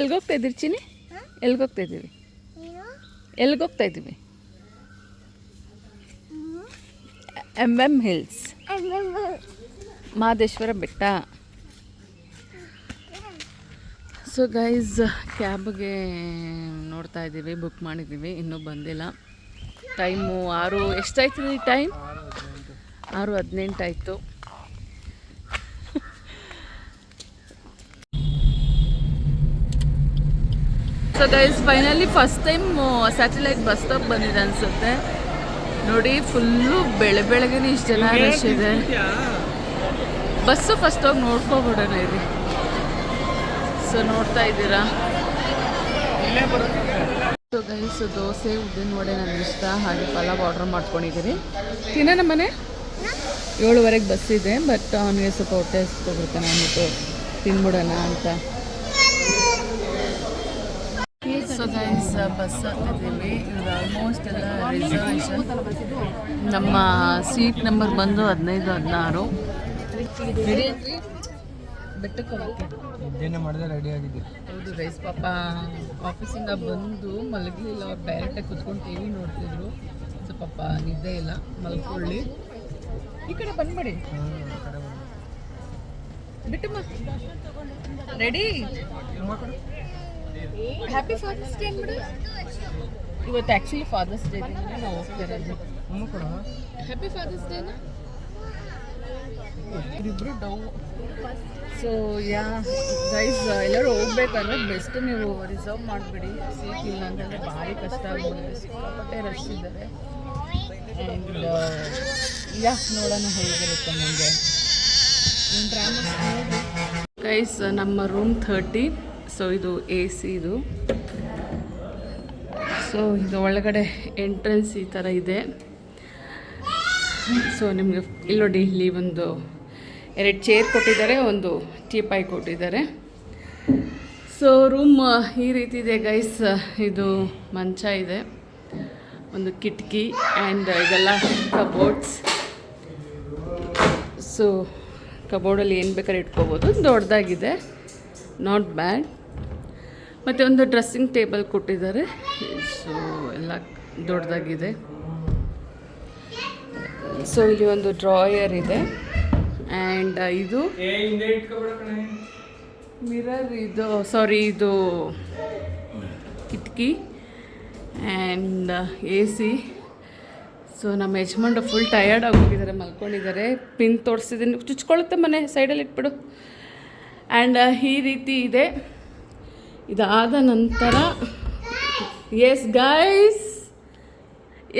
ಎಲ್ಗೋಗ್ತಾ ಇದ್ದೀರಿ ಚಿನಿ ಎಲ್ಗೋಗ್ತಾ ಇದ್ದೀವಿ ಎಲ್ಗೋಗ್ತಾ ಇದ್ದೀವಿ. M M hills. ಮಹದೇಶ್ವರ ಬೆಟ್ಟ. ಸೊ ಗೈಸ್ ಕ್ಯಾಬ್ಗೆ ನೋಡ್ತಾ ಇದ್ದೀವಿ ಬುಕ್ ಮಾಡಿದ್ದೀವಿ ಇನ್ನೂ ಬಂದಿಲ್ಲ. ಟೈಮು ಆರು ಎಷ್ಟಾಯ್ತು ರೀ ಟೈಮ್ ಆರು ಹದಿನೆಂಟು so guys finally first time satellite bus stop ಬಂದಿದೆ ಅನ್ಸುತ್ತೆ. ನೋಡಿ ಫುಲ್ಲು ಬೆಳೆ ಬೆಳಗ್ಗೆ ಇಷ್ಟು ಜನ ರಶ್ ಇದೆ. ಬಸ್ಸು ಫಸ್ಟ್ ಹೋಗಿ ನೋಡ್ಕೊಬಿಡೋಣ ಇರಿ ಸೊ ನೋಡ್ತಾ ಇದ್ದೀರಾ? ಸೊ ಗೈಸ್ ದೋಸೆ ಉದ್ದಿನ ವಡೆ ನನಗೆ ಇಷ್ಟ. ಹಾಗೆ ಪಲಾವ್ ಆರ್ಡರ್ ಮಾಡ್ಕೊಂಡಿದ್ದೀರಿ ತಿನ್ನೋಣ ಮನೆ? ಏಳುವರೆಗೆ ಬಸ್ ಇದೆ ಬಟ್ ಅವನಿಗೆ ಸ್ವಲ್ಪ ಹೊಟ್ಟೆ ಹಸ್ಕೊಬಿಡ್ತಾನೆ ಅಂದ್ಬಿಟ್ಟು ತಿನ್ಬಿಡೋಣ ಅಂತ. ಸೊ ಗೈಸ್ ಬಸ್ ಹತ್ತಿದ್ದೀವಿ ಇವಾಗ ಆಲ್ಮೋಸ್ಟ್ ಎಲ್ಲ ರಿಸರ್ವೇಷನ್ ನಮ್ಮ ಸೀಟ್ ನಂಬರ್ ಬಂದು ಹದಿನೈದು ಹದಿನಾರು. ಬೆಟ್ಟಕ್ಕೆ ಹೌದು ಗೈಸ್ ಪಾಪ ಆಫೀಸಿಂದ ಬಂದು ಮಲಗಲಿಲ್ಲ. ಅವ್ರು ಡೈರೆಕ್ಟಾಗಿ ಕುತ್ಕೊಂಡು ಟಿ ವಿ ನೋಡ್ತಿದ್ರು. ಸೊ ಪಾಪ ನಿದ್ದೆ ಇಲ್ಲ. ಮಲ್ಕೊಳ್ಳಿ. ಈ ಕಡೆ ಬಂದ್ಬಿಡಿ. ಬಿಟ್ಟಮ್ಮ ರೆಡಿ ಹ್ಯಾಪಿ ಫಾದರ್ಸ್ ಡೇ ಅಂದ್ಬಿಡು. ಇವತ್ತು ಆ್ಯಕ್ಚುಲಿ ಫಾದರ್ಸ್ ಡೇ ನಾವು ಹೋಗ್ತಿರೋದು ಹ್ಯಾಪಿ ಫಾದರ್ಸ್ ಡೇನಾ ಇಬ್ಬರು ಡೌ. ಸೊ ಯಾ ಗೈಸ್ ಎಲ್ಲರೂ ಹೋಗ್ಬೇಕಂದ್ರೆ ಬೆಸ್ಟ್ ನೀವು ರಿಸರ್ವ್ ಮಾಡಿಬಿಡಿ. ಸೀಟ್ ಇಲ್ಲ ಅಂತಂದರೆ ಭಾರಿ ಕಷ್ಟ ಆಗ್ಬಿಡುತ್ತೆ ಸಿಕ್ಕಾಪಟ್ಟೆ ರಶ್ ಇದ್ದಾರೆ. ಆ್ಯಂಡ್ ಯಾ ನೋಡೋಣ ಹೇಗಿರುತ್ತೆ ನನಗೆ ಗೈಸ್ ನಮ್ಮ ರೂಮ್ ಥರ್ಟಿ ಸೊ ಇದು ಎ ಸಿ ಇದು. ಸೊ ಇದು ಒಳಗಡೆ ಎಂಟ್ರೆನ್ಸ್ ಈ ಥರ ಇದೆ. ಸೊ ನಿಮಗೆ ಇಲ್ಲಿ ನೋಡಿ, ಇಲ್ಲಿ ಒಂದು ಎರಡು ಚೇರ್ ಕೊಟ್ಟಿದ್ದಾರೆ, ಒಂದು ಟೀಪಾಯಿ ಕೊಟ್ಟಿದ್ದಾರೆ. ಸೊ ರೂಮ್ ಈ ರೀತಿ ಇದೆ ಗೈಸ್ ಇದು ಮಂಚ ಇದೆ. ಒಂದು ಕಿಟಕಿ ಆ್ಯಂಡ್ ಇದೆಲ್ಲ ಕಬೋರ್ಡ್ಸ್ ಸೊ ಕಬೋರ್ಡಲ್ಲಿ ಏನು ಬೇಕಾದ್ರೆ ಇಟ್ಕೋಬೋದು. ದೊಡ್ಡದಾಗಿದೆ. ನಾಟ್ ಬ್ಯಾಡ್ ಮತ್ತು ಒಂದು ಡ್ರೆಸ್ಸಿಂಗ್ ಟೇಬಲ್ ಕೊಟ್ಟಿದ್ದಾರೆ. ಸೊ ಎಲ್ಲ ದೊಡ್ಡದಾಗಿದೆ. ಸೊ ಇಲ್ಲಿ ಒಂದು ಡ್ರಾಯರ್ ಇದೆ. ಆ್ಯಂಡ್ ಇದು ಹಿಂದೆ ಇಟ್ಕೊಬೇಡ ಮಿರರ್ ಇದು ಸಾರಿ ಇದು ಕಿಟಕಿ. ಆ್ಯಂಡ್ ಎ ಸಿ ಸೊ ನಮ್ಮ ಯಜಮಾನ್ರು ಫುಲ್ ಟಯರ್ಡ್ ಆಗೋಗಿದ್ದಾರೆ ಮಲ್ಕೊಂಡಿದ್ದಾರೆ. ಪಿನ್ ತೋರಿಸಿದ್ದೀನಿ. ಚುಚ್ಕೊಳ್ಳುತ್ತೆ ಮನೆ ಸೈಡಲ್ಲಿ ಇಟ್ಬಿಡು. ಆ್ಯಂಡ್ ಈ ರೀತಿ ಇದೆ. ಇದಾದ ನಂತರ ಎಸ್ ಗೈಸ್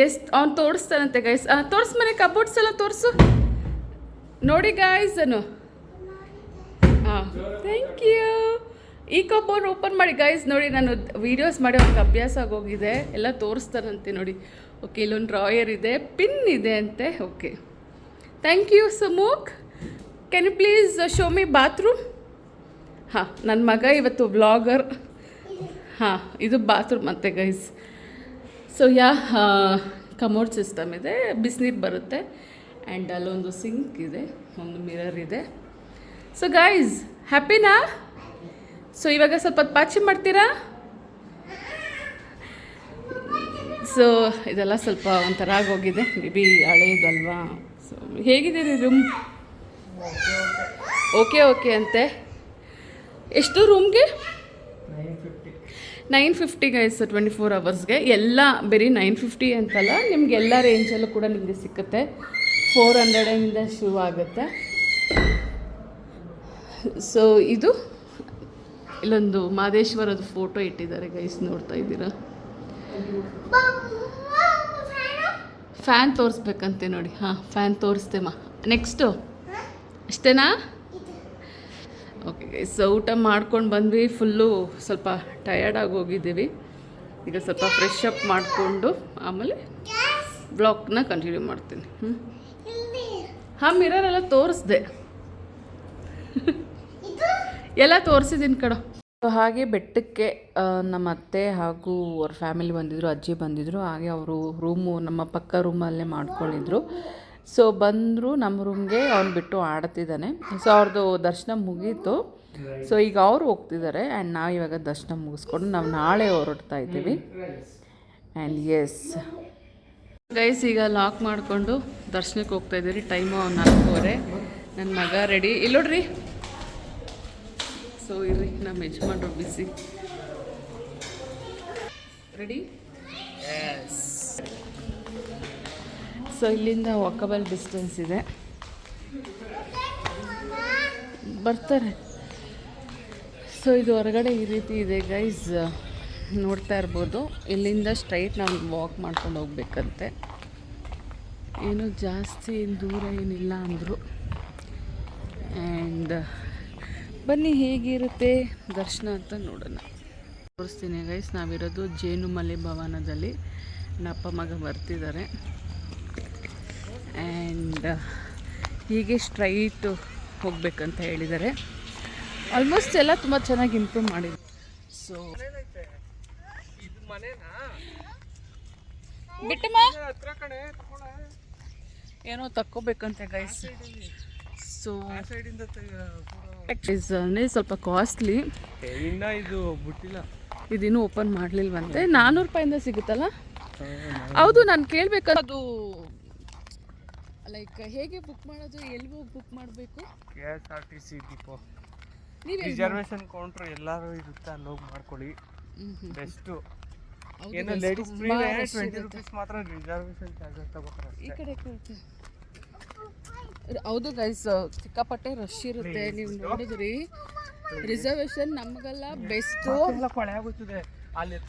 ಎಸ್ ಅವ್ನು ತೋರಿಸ್ತಾನಂತೆ ಗೈಸ್ ತೋರಿಸ್ ಮನೆ ಕಬೋರ್ಡ್ಸ್ ಎಲ್ಲ ತೋರಿಸು. ನೋಡಿ ಗೈಸ್ ಅನು ಹಾಂ ಥ್ಯಾಂಕ್ ಯು ಈ ಕಬೋರ್ಡ್ ಓಪನ್ ಮಾಡಿ ಗೈಸ್ ನೋಡಿ, ನಾನು ವೀಡಿಯೋಸ್ ಮಾಡಿ ಅವ್ನಿಗೆ ಅಭ್ಯಾಸ ಆಗೋಗಿದೆ. ಎಲ್ಲ ತೋರಿಸ್ತಾರಂತೆ ನೋಡಿ. ಓಕೆ ಇಲ್ಲೊಂದು ಡ್ರಾಯರ್ ಇದೆ ಪಿನ್ ಇದೆ ಅಂತೆ. Okay thank you ಸಮೂಕ್ can you please show me bathroom ಹಾಂ ನನ್ನ ಮಗ ಇವತ್ತು ವ್ಲಾಗರ್ ಹಾಂ, ಇದು ಬಾತ್ರೂಮ್ ಮತ್ತೆ guys so yeah commode system ಇದೆ, ಬಿಸಿನೀರು ಬರುತ್ತೆ ಆ್ಯಂಡ್ ಅಲ್ಲೊಂದು ಸಿಂಕ್ ಇದೆ, ಒಂದು ಮಿರರ್ ಇದೆ. ಸೊ ಗೈಸ್ ಹ್ಯಾಪಿನಾ ಸೊ ಇವಾಗ ಸ್ವಲ್ಪ ಪಾಚಿ ಮಾಡ್ತೀರಾ? ಸೊ ಇದೆಲ್ಲ ಸ್ವಲ್ಪ ಒಂಥರ ಆಗೋಗಿದೆ, ಮೇ ಬಿ ಹಳೇದಲ್ವಾ? ಸೊ ಹೇಗಿದೆ ರೀ ರೂಮ್ ಓಕೆ ಓಕೆ ಅಂತೆ. ಎಷ್ಟು ರೂಮ್ಗೆ nine fifty. Guys twenty four ಅವರ್ಸ್ಗೆ ಎಲ್ಲ ಬರೀ ನೈನ್ ಫಿಫ್ಟಿ ಅಂತಲ್ಲ ನಿಮ್ಗೆ ಎಲ್ಲ ರೇಂಜಲ್ಲೂ ಕೂಡ ನಿಮಗೆ ಸಿಕ್ಕುತ್ತೆ. ಫೋರ್ ಹಂಡ್ರೆಡಿಂದ ಶುರು ಆಗುತ್ತೆ. ಸೊ ಇದು ಇಲ್ಲೊಂದು ಮಾದೇಶ್ವರದ ಫೋಟೋ ಇಟ್ಟಿದ್ದಾರೆ ಗೈಸ್ ನೋಡ್ತಾ ಇದ್ದೀರಾ? ಫ್ಯಾನ್ ತೋರಿಸ್ಬೇಕಂತೆ ನೋಡಿ. ಹಾಂ ಫ್ಯಾನ್ ತೋರಿಸ್ತೇಮ್ಮ. ನೆಕ್ಸ್ಟು ಅಷ್ಟೇನಾ ಗೈಸ್ ಊಟ ಮಾಡ್ಕೊಂಡು ಬಂದ್ವಿ ಫುಲ್ಲು ಸ್ವಲ್ಪ ಟಯರ್ಡಾಗಿ ಹೋಗಿದ್ದೀವಿ. ಈಗ ಸ್ವಲ್ಪ ಫ್ರೆಶ್ ಅಪ್ ಮಾಡಿಕೊಂಡು ಆಮೇಲೆ ಬ್ಲಾಕ್ನ ಕಂಟಿನ್ಯೂ ಮಾಡ್ತೀನಿ. ಹ್ಞೂ ಹಾಂ ಎಲ್ಲ ತೋರಿಸ್ದೆ. ಎಲ್ಲ ತೋರಿಸಿದ್ದೀನಿ ಕಡ ಹಾಗೆ ಬೆಟ್ಟಕ್ಕೆ ನಮ್ಮ ಅತ್ತೆ ಹಾಗೂ ಅವ್ರ ಫ್ಯಾಮಿಲಿ ಬಂದಿದ್ದರು ಅಜ್ಜಿ ಬಂದಿದ್ದರು ಹಾಗೆ ಅವರು ರೂಮು ನಮ್ಮ ಪಕ್ಕ ರೂಮಲ್ಲೇ ಮಾಡ್ಕೊಂಡಿದ್ರು. ಸೊ ಬಂದರು ನಮ್ಮ ರೂಮ್ಗೆ ಅವ್ನು ಬಿಟ್ಟು ಆಡ್ತಿದ್ದಾನೆ. ಸೊ ಅವ್ರದ್ದು ದರ್ಶನ ಮುಗೀತು. ಸೊ ಈಗ ಅವರು ಹೋಗ್ತಿದ್ದಾರೆ ಆ್ಯಂಡ್ ನಾವು ಇವಾಗ ದರ್ಶನ ಮುಗಿಸ್ಕೊಂಡು ನಾವು ನಾಳೆ ಹೊರಡ್ತಾ ಇದ್ದೀವಿ. ಆ್ಯಂಡ್ ಎಸ್ ಗೈಸ್ ಈಗ ಲಾಕ್ ಮಾಡಿಕೊಂಡು ದರ್ಶನಕ್ಕೆ ಹೋಗ್ತಾ ಇದ್ದೀರಿ. ಟೈಮು ನಾಲ್ಕೂವರೆ. ನನ್ನ ಮಗ ರೆಡಿ ಇಲ್ಲೋಡ್ರಿ ಸೊ ಇರ್ರಿ ನಮ್ಮ ಯಜಮಾನ್ರು ಬಿಸಿ ರೆಡಿ ಸೊ ಇಲ್ಲಿಂದ ವಾಕಬಲ್ ಡಿಸ್ಟೆನ್ಸ್ ಇದೆ. ಬರ್ತಾರೆ. ಸೊ ಇದು ಹೊರಗಡೆ ಈ ರೀತಿ ಇದೆ ಗೈಸ್ ನೋಡ್ತಾ ಇರ್ಬೋದು. ಇಲ್ಲಿಂದ ಸ್ಟ್ರೈಟ್ ನಾವು ವಾಕ್ ಮಾಡ್ಕೊಂಡು ಹೋಗ್ಬೇಕಂತೆ. ಏನು ಜಾಸ್ತಿ ದೂರ ಏನಿಲ್ಲ ಅಂದರು. ಆ್ಯಂಡ್ ಬನ್ನಿ, ಹೇಗಿರುತ್ತೆ ದರ್ಶನ ಅಂತ ನೋಡೋಣ. ತೋರಿಸ್ತೀನಿ ಗೈಸ್ ನಾವಿರೋದು ಜೇನುಮಲೆ ಭವನದಲ್ಲಿ. ನಪ್ಪ ಮಗ ಬರ್ತಿದ್ದಾರೆ. ಆ್ಯಂಡ್ ಹೀಗೆ ಸ್ಟ್ರೈಟು ಹೋಗಬೇಕಂತ ಹೇಳಿದ್ದಾರೆ. ಆಲ್ಮೋಸ್ಟ್ ಎಲ್ಲ ತುಂಬ ಚೆನ್ನಾಗಿ ಇಂಪ್ರೂವ್ ಮಾಡಿದ್ರು ಸೊ ಇದು ಮನೆನಾ ಬಿಟ್ಟಮ್ಮ ಹತ್ರ ಕಡೆ ಏನೋ ತಕ್ಕೋಬೇಕಂತೆ ಗೈಸ್ ಸೊ ಅಂದರೆ ಸ್ವಲ್ಪ ಕಾಸ್ಟ್ಲಿ ಇನ್ನ ಇದು ಬಿಟ್ಟಿಲ್ಲ. ಇದಿನ್ನೂ ಓಪನ್ ಮಾಡಲಿಲ್ವಂತೆ. ನಾನ್ನೂರು ರೂಪಾಯಿಂದ ಸಿಗುತ್ತಲ್ಲ? ಹೌದು ನಾನು ಕೇಳಬೇಕು ಅದು ಲೈಕ್ ಹೇಗೆ ಬುಕ್ ಮಾಡೋದು ಎಲ್ಲಿ ಹೋಗಿ ಬುಕ್ ಮಾಡಬೇಕು? K S R T C depot reservation counter ಎಲ್ಲರೂ ಇರುತ್ತೆ ಅಲ್ಲಿ ಹೋಗಿ ಮಾಡ್ಕೊಳ್ಳಿ. ಬೆಸ್ಟು ಏನು ಲೇಡೀಸ್ ಫ್ರೀ ಟ್ವೆಂಟಿ ರುಪೀಸ್ ಮಾತ್ರ ರಿಸರ್ವೇಶನ್ ಚಾರ್ಜಸ್ ತಗೋತಾರೆ ಈ ಕಡೆ ಹೌದು ಗೈಸ್ ಸಿಕ್ಕಾಪಟ್ಟೆ ರಶ್ ಇರುತ್ತೆ. ನೀವು ನೋಡಿದ್ರಿ. ರಿಸರ್ವೇಶನ್ ನಮಗೆಲ್ಲ ಬೆಸ್ಟ್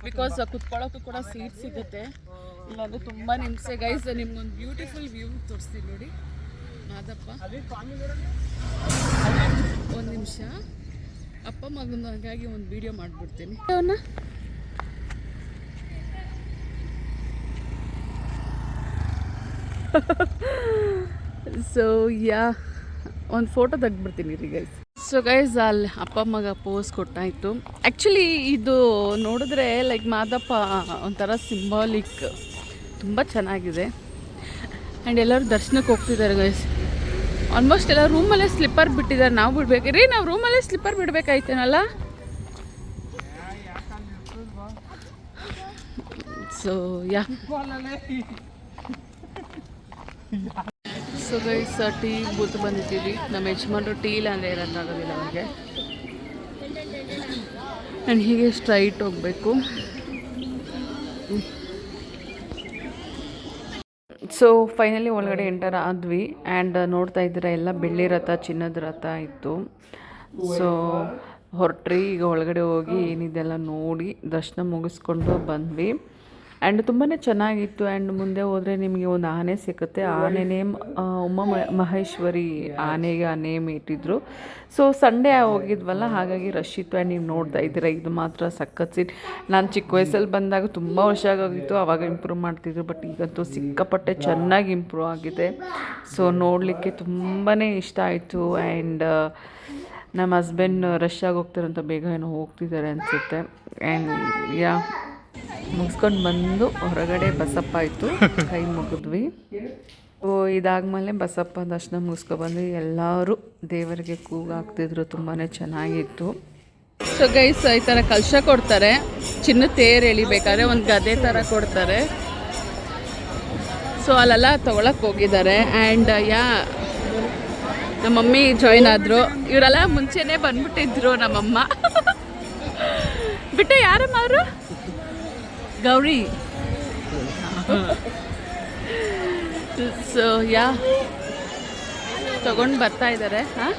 ಬಿಕಾಸ್ ಕುತ್ಕೊಳ್ಳೋಕ್ಕೂ ಕೂಡ ಸೀಟ್ ಸಿಗುತ್ತೆ. ಇಲ್ಲಾಂದ್ರೆ ತುಂಬ ನಿಮಿಷ ಗೈಸ್ ನಿಮ್ಗೊಂದು ಬ್ಯೂಟಿಫುಲ್ ವ್ಯೂ ತೋರಿಸ್ತೀನಿ ನೋಡಿ. ಮಾದಪ್ಪ. ಒಂದು ನಿಮಿಷ. ಅಪ್ಪ ಮಗನ ಹಾಗಾಗಿ ಒಂದು ವಿಡಿಯೋ ಮಾಡಿಬಿಡ್ತೀನಿ. ಅವನ್ನ ಸೊ ಯಾ ಒಂದು ಫೋಟೋ ತೆಗ್ದುಬಿಡ್ತೀನಿ ರೀ ಗೈಸ್ ಸೊ ಗೈಸ್ ಅಲ್ಲಿ ಅಪ್ಪ ಮಗ ಪೋಸ್ ಕೊಟ್ಟಾಯಿತು. ಆ್ಯಕ್ಚುಲಿ ಇದು ನೋಡಿದ್ರೆ ಲೈಕ್ ಮಾದಪ್ಪ ಒಂಥರ ಸಿಂಬಾಲಿಕ್ ತುಂಬ ಚೆನ್ನಾಗಿದೆ. ಆ್ಯಂಡ್ ಎಲ್ಲರೂ ದರ್ಶನಕ್ಕೆ ಹೋಗ್ತಿದ್ದಾರೆ ಗೈಸ್ ಆಲ್ಮೋಸ್ಟ್ ಎಲ್ಲ ರೂಮಲ್ಲೇ ಸ್ಲಿಪ್ಪರ್ ಬಿಟ್ಟಿದ್ದಾರೆ. ನಾವು ಬಿಡ್ಬೇಕು. ರೀ, ನಾವು ರೂಮಲ್ಲೇ slipper ಬಿಡ್ಬೇಕಾಯ್ತೇನಲ್ಲ? So yeah so guys tea booth ಬಂದಿದ್ದೀವಿ. ನಮ್ಮ ಯಜಮಾನ್ರು ಟೀ ಇಲ್ಲ ಅಂದರೆ ಇರೋಕ್ಕಾಗೋದಿಲ್ಲ ಅವ್ರಿಗೆ. ಆ್ಯಂಡ್ ಹೀಗೆ ಸ್ಟ್ರೈಟ್ ಹೋಗಬೇಕು. ಸೊ ಫೈನಲಿ ಒಳಗಡೆ ಎಂಟರ್ ಆದ್ವಿ ಆ್ಯಂಡ್ ನೋಡ್ತಾ ಇದ್ದೀರಾ, ಎಲ್ಲ ಬೆಳ್ಳಿ ರಥ, ಚಿನ್ನದ ರಥ ಇತ್ತು. ಸೊ ಹೊರಟ್ರಿ, ಈಗ ಒಳಗಡೆ ಹೋಗಿ ಏನಿದೆಲ್ಲ ನೋಡಿ, ದರ್ಶನ ಮುಗಿಸ್ಕೊಂಡು ಬಂದ್ವಿ. ಆ್ಯಂಡ್ ತುಂಬಾ ಚೆನ್ನಾಗಿತ್ತು. ಆ್ಯಂಡ್ ಮುಂದೆ ಹೋದರೆ ನಿಮಗೆ ಒಂದು ಆನೆ ಸಿಕ್ಕುತ್ತೆ. ಆನೆ ನೇಮ್ ಉಮಾ ಮಹೇಶ್ವರಿ ಆನೆಗೆ ಆ ನೇಮ್ ಇಟ್ಟಿದ್ರು. ಸೊ ಸಂಡೇ ಹೋಗಿದ್ವಲ್ಲ, ಹಾಗಾಗಿ ರಶ್ ಇತ್ತು. ಆ್ಯಂಡ್ ನೀವು ನೋಡ್ತಾ ಇದ್ದೀರಾ, ಇದು ಮಾತ್ರ ಸಖತ್ ಸೀಟ್ ನಾನು ಚಿಕ್ಕ ವಯಸ್ಸಲ್ಲಿ ಬಂದಾಗ ತುಂಬ ವರ್ಷ ಆಗೋಗಿತ್ತು. ಆವಾಗ ಇಂಪ್ರೂವ್ ಮಾಡ್ತಿದ್ರು. ಬಟ್ ಈಗಂತೂ ಸಿಕ್ಕಾಪಟ್ಟೆ ಚೆನ್ನಾಗಿ ಇಂಪ್ರೂವ್ ಆಗಿದೆ. ಸೊ ನೋಡಲಿಕ್ಕೆ ತುಂಬಾ ಇಷ್ಟ ಆಯಿತು. ಆ್ಯಂಡ್ ನಮ್ಮ ಹಸ್ಬೆಂಡ್ ರಶ್ ಆಗಿ ಹೋಗ್ತಾರಂತ ಬೇಗ ಏನೋ ಹೋಗ್ತಿದ್ದಾರೆ ಅನಿಸುತ್ತೆ. ಆ್ಯಂಡ್ ಯಾ ಮುಗಿಸ್ಕೊಂಡು ಬಂದು ಹೊರಗಡೆ ಬಸಪ್ಪ ಆಯಿತು. ಕೈ ಮುಗಿದ್ವಿ. ಓ ಇದಾದ್ಮೇಲೆ ಬಸಪ್ಪ ದರ್ಶನ ಮುಗಿಸ್ಕೊಬಂದು ಎಲ್ಲರೂ ದೇವರಿಗೆ ಕೂಗಾಕ್ತಿದ್ರು ತುಂಬಾ ಚೆನ್ನಾಗಿತ್ತು. ಸೊ ಗೈಸ್ ಈ ಥರ ಕಲಶ ಕೊಡ್ತಾರೆ. ಚಿನ್ನ ತೇರು ಎಳಿಬೇಕಾದ್ರೆ ಒಂದು ಗದೆ ಥರ ಕೊಡ್ತಾರೆ. ಸೊ ಅಲ್ಲೆಲ್ಲ ತೊಗೊಳಕ್ಕೆ ಹೋಗಿದ್ದಾರೆ. ಆ್ಯಂಡ್ ಯಾ ನಮ್ಮ ಮಮ್ಮಿ ಜಾಯ್ನ್ ಆದರು. ಇವರೆಲ್ಲ ಮುಂಚೆನೇ ಬಂದ್ಬಿಟ್ಟಿದ್ರು ನಮ್ಮಮ್ಮ. ಬಿಟ್ಟು ಯಾರಮ್ಮ ಅವರು? ಗೌರಿ. ಸೊ ಯಾ ತಗೊಂಡು ಬರ್ತಾ ಇದ್ದಾರೆ ಹಾಂ?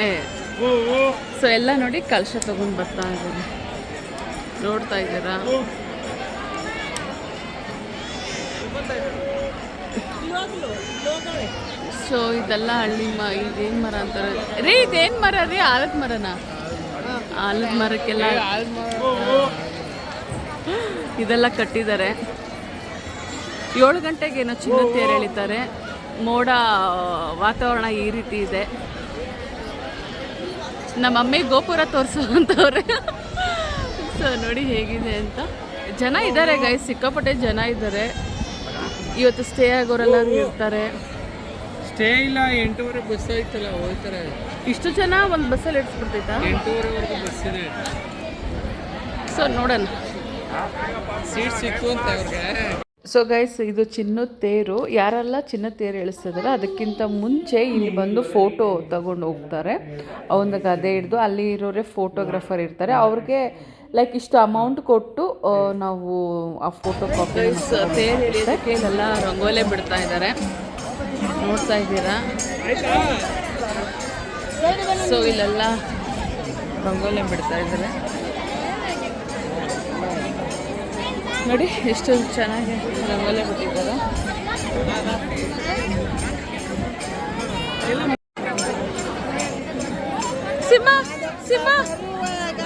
ಏ. ಸೊ ಎಲ್ಲ ನೋಡಿ ಕಲಶ ತಗೊಂಡು ಬರ್ತಾ ಇದ್ದಾರೆ ನೋಡ್ತಾ ಇದ್ದೀರಾ? ಸೊ ಇದೆಲ್ಲ ಹಳ್ಳಿ ಮ ಇದೇನು ಮರ ಅಂತಾರೆ? ರೀ, ಇದೇನು ಮರ ರೀ? ಆಲದ ಮರನ? ಆಲದ ಮರಕ್ಕೆಲ್ಲ ಇದೆಲ್ಲ ಕಟ್ಟಿದ್ದಾರೆ. ಏಳು ಗಂಟೆಗೆ ಏನೋ ಚಿನ್ನ ತೇರು ಎಳಿತಾರೆ. ಮೋಡ, ವಾತಾವರಣ ಈ ರೀತಿ ಇದೆ. ನಮ್ಮ ಅಮ್ಮಿ ಗೋಪುರ ತೋರಿಸು ಸೊ ನೋಡಿ ಹೇಗಿದೆ ಅಂತ. ಜನ ಇದ್ದಾರೆ ಗೈ ಸಿಕ್ಕಾಪಟ್ಟೆ ಜನ ಇದ್ದಾರೆ. ಇವತ್ತು ಸ್ಟೇ ಆಗೋರೆಲ್ಲರೂ ಇರ್ತಾರೆ ಸ್ಟೇ ಇಲ್ಲ, ಎಂಟೂವರೆ ಬಸ್ ಆಯ್ತಲ್ಲ, ಹೋಗ್ತಾರೆ. ಇಷ್ಟು ಜನ ಒಂದು ಬಸ್ಸಲ್ಲಿ ಇಡ್ಸ್ಬಿಡ್ತೈತಾ ಎಂಟೂವರೆವರೆಗೂ ಬಸ್ ಇದೆ. ಸೊ ನೋಡೋಣ. ಸೀಟ್ ಸಿಕ್ಕು ಅಂತ ಅವ್ರಿಗೆ. ಸೊ ಗೈಸ್ ಇದು ಚಿನ್ನದ ತೇರು. ಯಾರೆಲ್ಲ ಚಿನ್ನದ ತೇರು ಎಳಿಸ್ತಿದಾರೆ ಅದಕ್ಕಿಂತ ಮುಂಚೆ ಇಲ್ಲಿ ಬಂದು ಫೋಟೋ ತಗೊಂಡು ಹೋಗ್ತಾರೆ. ಅವನ ಗದೆ ಹಿಡಿದು ಅಲ್ಲಿ ಇರೋರೆ ಫೋಟೋಗ್ರಾಫರ್ ಇರ್ತಾರೆ. ಅವ್ರಿಗೆ ಲೈಕ್ ಇಷ್ಟು ಅಮೌಂಟ್ ಕೊಟ್ಟು ನಾವು ಆ ಫೋಟೋ ಕಾಪಿ ತೇರು ಎಳಿಯೋದಕ್ಕೆ ಇಲ್ಲೆಲ್ಲ ರಂಗೋಲೆ ಬಿಡ್ತಾ ಇದ್ದಾರೆ ನೋಡ್ತಾ ಇದ್ದೀರಾ? ಸೊ ಇಲ್ಲೆಲ್ಲ ರಂಗೋಲಿ ಬಿಡ್ತಾ ಇದ್ದಾರೆ. ನೋಡಿ ಎಷ್ಟು ಚೆನ್ನಾಗಿ ರಂಗೋಲಿ ಬಿಟ್ಟಿದ್ದಾರೆ. ಸಿಂಹ ಸಿಂಹ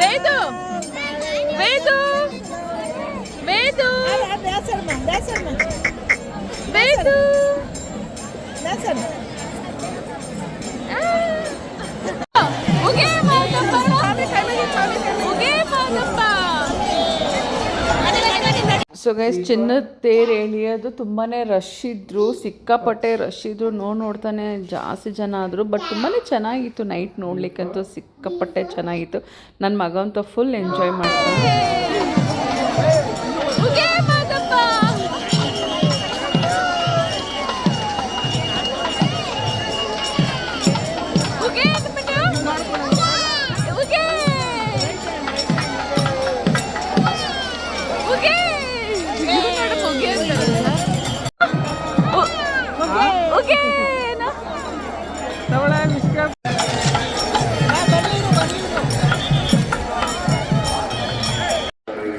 ವೇದು ವೇದು ವೇದು ವೇದು ಉಗೆ ಸೊ ಗೈಸ್ ಚಿನ್ನದ ತೇರು ಎಳಿಯೋದು ತುಂಬಾ ರಶ್ ಇದ್ರು ಸಿಕ್ಕಾಪಟ್ಟೆ ರಶ್ ಇದ್ರು. ನೋ ನೋಡ್ತಾನೆ ಜಾಸ್ತಿ ಜನ ಆದರು ಬಟ್ ತುಂಬಾ ಚೆನ್ನಾಗಿತ್ತು ನೈಟ್ ನೋಡ್ಲಿಕ್ಕಂತೂ. ಸಿಕ್ಕಾಪಟ್ಟೆ ಚೆನ್ನಾಗಿತ್ತು. ನನ್ನ ಮಗಂತೂ ಫುಲ್ ಎಂಜಾಯ್ ಮಾಡ್ತಾನೆ.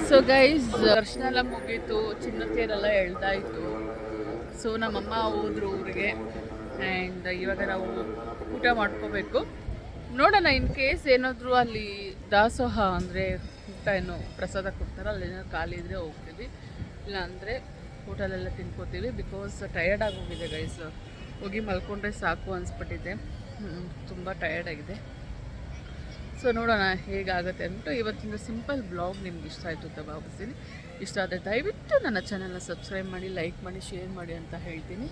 ಸೊ ಗೈಸ್ ದರ್ಶನ ಎಲ್ಲ ಮುಗೀತು ಚಿನ್ನ ತೇರೆಲ್ಲ ಎಳ್ದಾಯ್ತು ಸೊ ನಮ್ಮಮ್ಮ ಹೋದ್ರು ಊರಿಗೆ. ಆ್ಯಂಡ್ ಇವಾಗ ನಾವು ಊಟ ಮಾಡ್ಕೋಬೇಕು. ನೋಡೋಣ ಇನ್ ಕೇಸ್ ಏನಾದರೂ ಅಲ್ಲಿ ದಾಸೋಹ ಅಂದರೆ ಊಟ ಏನು ಪ್ರಸಾದ ಕೊಡ್ತಾರೆ, ಅಲ್ಲಿ ಏನಾದ್ರು ಖಾಲಿ ಇದ್ದರೆ ಹೋಗ್ತೀವಿ. ಇಲ್ಲ ಅಂದರೆ ಹೋಟೆಲೆಲ್ಲ ತಿನ್ಕೋತೀವಿ. ಬಿಕಾಸ್ ಟಯರ್ಡ್ ಆಗೋಗಿದೆ ಗೈಸ್ ಹೋಗಿ ಮಲ್ಕೊಂಡ್ರೆ ಸಾಕು ಅನಿಸ್ಬಿಟ್ಟಿದೆ. ತುಂಬ ಟಯರ್ಡ್ ಆಗಿದೆ. ಸೊ ನೋಡೋಣ ಹೇಗಾಗುತ್ತೆ ಅಂದ್ಬಿಟ್ಟು ಇವತ್ತಿನ ಸಿಂಪಲ್ ಬ್ಲಾಗ್ ನಿಮ್ಗೆ ಇಷ್ಟ ಆಯಿತು ಅಂತ ಭಾವಿಸ್ತೀನಿ. ಇಷ್ಟ ಆದರೆ ದಯವಿಟ್ಟು ನನ್ನ ಚಾನಲ್ನ ಸಬ್ಸ್ಕ್ರೈಬ್ ಮಾಡಿ ಲೈಕ್ ಮಾಡಿ ಶೇರ್ ಮಾಡಿ ಅಂತ ಹೇಳ್ತೀನಿ.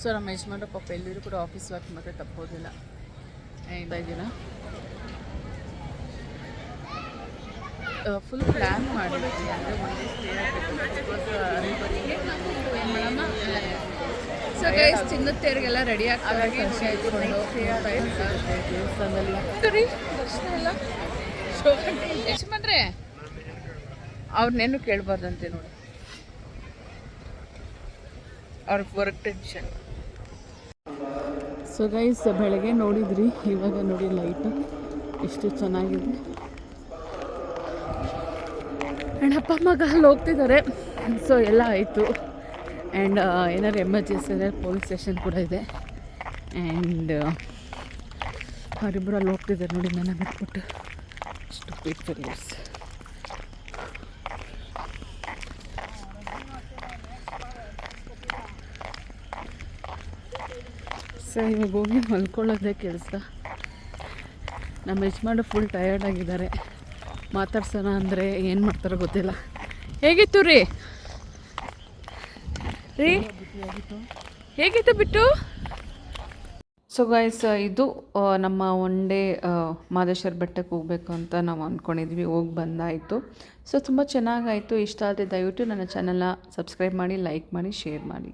ಸೊ ನಮ್ಮ ಯಜಮಾನ್ರ ಪಾಪ ಎಲ್ಲರೂ ಕೂಡ ಆಫೀಸ್ ವರ್ಕ್ ಮತ್ತೆ ತಪ್ಪೋದಿಲ್ಲ. ಇದ್ದೀನ ಫುಲ್ ಪ್ಲ್ಯಾನ್ ಮಾಡಿ ಅಂದರೆ ಒಂದೇ ಸ್ಟೇ ಆಗಬೇಕು ಸೊ ಗೈಸ್ ಚಿನ್ನದ ತೇರಿಗೆಲ್ಲ ರೆಡಿ ಆಗ್ತಾರೆ ಯಜಮಾನ್ರೆ ಅವ್ರನ್ನೇನು ಕೇಳಬಾರ್ದಂತೆ ನೋಡಿ. ಅವ್ರಿಗೆ ವರ್ಕ್ ಟೆನ್ಷನ್ ಸೊ ಗೈಸ್ ಬೆಳಗ್ಗೆ ನೋಡಿದ್ರಿ. ಇವಾಗ ನೋಡಿ ಲೈಟು ಎಷ್ಟು ಚೆನ್ನಾಗಿದೆ. ಅಣ್ಣಪ್ಪ ಅಪ್ಪ ಮಗ ಅಲ್ಲಿ ಹೋಗ್ತಿದ್ದಾರೆ. ಸೊ ಎಲ್ಲ ಆಯಿತು. ಆ್ಯಂಡ್ ಏನಾದ್ರು ಎಮರ್ಜೆನ್ಸಿ ಅಂದರೆ ಪೊಲೀಸ್ ಸ್ಟೇಷನ್ ಕೂಡ ಇದೆ. ಆ್ಯಂಡ್ ಅವರಿಬ್ಬರು ಅಲ್ಲಿ ಹೋಗ್ತಿದ್ದಾರೆ ನೋಡಿ ನನ್ನ ಬಿಟ್ಬಿಟ್ಟು. ಅಷ್ಟು ಫೆಲ್ಲರ್ಸ್ ಸೊ ಇವಾಗ ಹೋಗಿ ಮಲ್ಕೊಳ್ಳೋದೇ ಕೆಲಸ. ನಮ್ಮ ಯಜಮಾನ ಫುಲ್ ಟಯರ್ಡ್ ಆಗಿದ್ದಾರೆ. ಮಾತಾಡ್ಸೋಣ ಅಂದರೆ ಏನು ಮಾಡ್ತಾರೋ ಗೊತ್ತಿಲ್ಲ. ಹೇಗಿತ್ತು ರೀ? ರೀ? ಹೇಗಿತ್ತು ಬಿಟ್ಟು? ಸೊ ಗಾಯ್ಸ್ ಇದು ನಮ್ಮ ಒನ್ ಡೇ ಮಾದೇಶ್ವರ ಬೆಟ್ಟಕ್ಕೆ ಹೋಗಬೇಕು ಅಂತ ನಾವು ಅಂದ್ಕೊಂಡಿದ್ವಿ ಹೋಗಿ ಬಂದಾಯಿತು. ಸೊ ತುಂಬ ಚೆನ್ನಾಗಾಯಿತು. ಇಷ್ಟ ಆದರೆ ದಯವಿಟ್ಟು ನನ್ನ ಚಾನಲ್ನ ಸಬ್ಸ್ಕ್ರೈಬ್ ಮಾಡಿ ಲೈಕ್ ಮಾಡಿ ಶೇರ್ ಮಾಡಿ.